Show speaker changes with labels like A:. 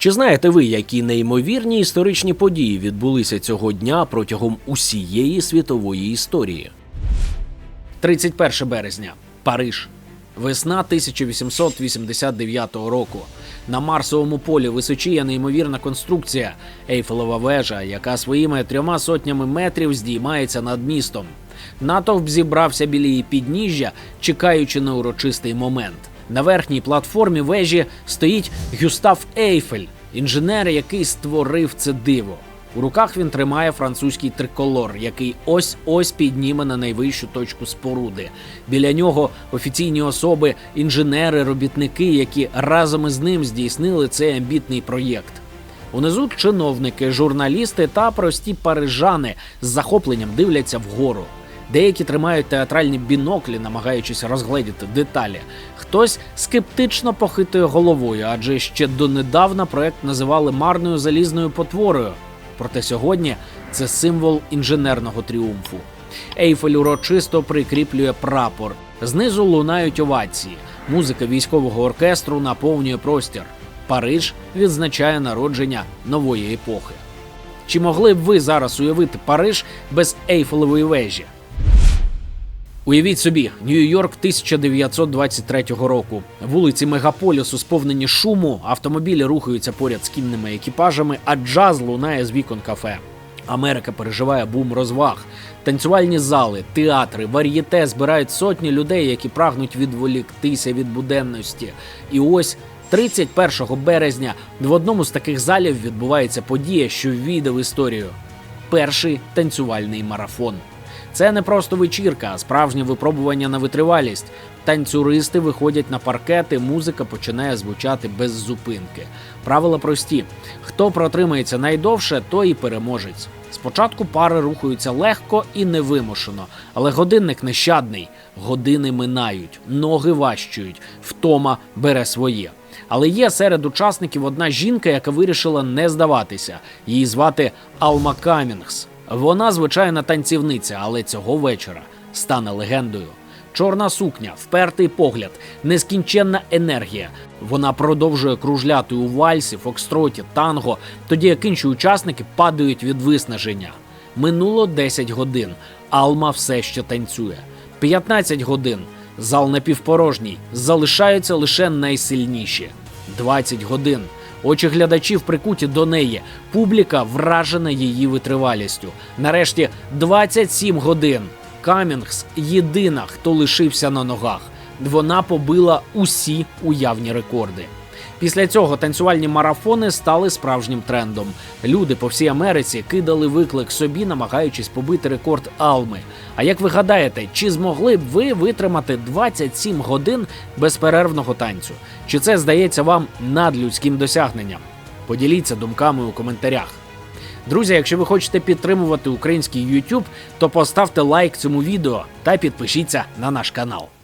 A: Чи знаєте ви, які неймовірні історичні події відбулися цього дня протягом усієї світової історії? 31 березня. Париж. Весна 1889 року. На Марсовому полі височіє неймовірна конструкція Ейфелева вежа, яка своїми трьома сотнями метрів здіймається над містом. Натовп зібрався біля її підніжжя, чекаючи на урочистий момент. На верхній платформі вежі стоїть Гюстав Ейфель, інженер, який створив це диво. У руках він тримає французький триколор, який ось ось підніме на найвищу точку споруди. Біля нього офіційні особи, інженери, робітники, які разом із ним здійснили цей амбітний проєкт. Унизу чиновники, журналісти та прості парижани з захопленням дивляться вгору. Деякі тримають театральні біноклі, намагаючись розгледіти деталі. Хтось скептично похитує головою, адже ще донедавна проект називали марною залізною потворою. Проте сьогодні це символ інженерного тріумфу. Ейфель урочисто прикріплює прапор. Знизу лунають овації. Музика військового оркестру наповнює простір. Париж відзначає народження нової епохи. Чи могли б ви зараз уявити Париж без Ейфелевої вежі? Уявіть собі, Нью-Йорк 1923 року. Вулиці мегаполісу сповнені шуму, автомобілі рухаються поряд з кінними екіпажами, а джаз лунає з вікон кафе. Америка переживає бум розваг. Танцювальні зали, театри, вар'єте збирають сотні людей, які прагнуть відволіктися від буденності. І ось 31 березня в одному з таких залів відбувається подія, що ввійде в історію. Перший танцювальний марафон. Це не просто вечірка, а справжнє випробування на витривалість. Танцюристи виходять на паркети, музика починає звучати без зупинки. Правила прості: хто протримається найдовше, той і переможець. Спочатку пари рухаються легко і невимушено, але годинник нещадний. Години минають, ноги важчують, втома бере своє. Але є серед учасників одна жінка, яка вирішила не здаватися. Її звати Алма Камінгс. Вона звичайна танцівниця, але цього вечора стане легендою. Чорна сукня, впертий погляд, нескінченна енергія. Вона продовжує кружляти у вальсі, фокстроті, танго, тоді як інші учасники падають від виснаження. Минуло 10 годин. Алма все ще танцює. 15 годин. Зал напівпорожній. Залишаються лише найсильніші. 20 годин. Очі глядачів прикуті до неї. Публіка вражена її витривалістю. Нарешті 27 годин. Камінгс єдина, хто лишився на ногах. Вона побила усі уявні рекорди. Після цього танцювальні марафони стали справжнім трендом. Люди по всій Америці кидали виклик собі, намагаючись побити рекорд Алми. А як ви гадаєте, чи змогли б ви витримати 27 годин безперервного танцю? Чи це здається вам надлюдським досягненням? Поділіться думками у коментарях. Друзі, якщо ви хочете підтримувати український YouTube, то поставте лайк цьому відео та підпишіться на наш канал.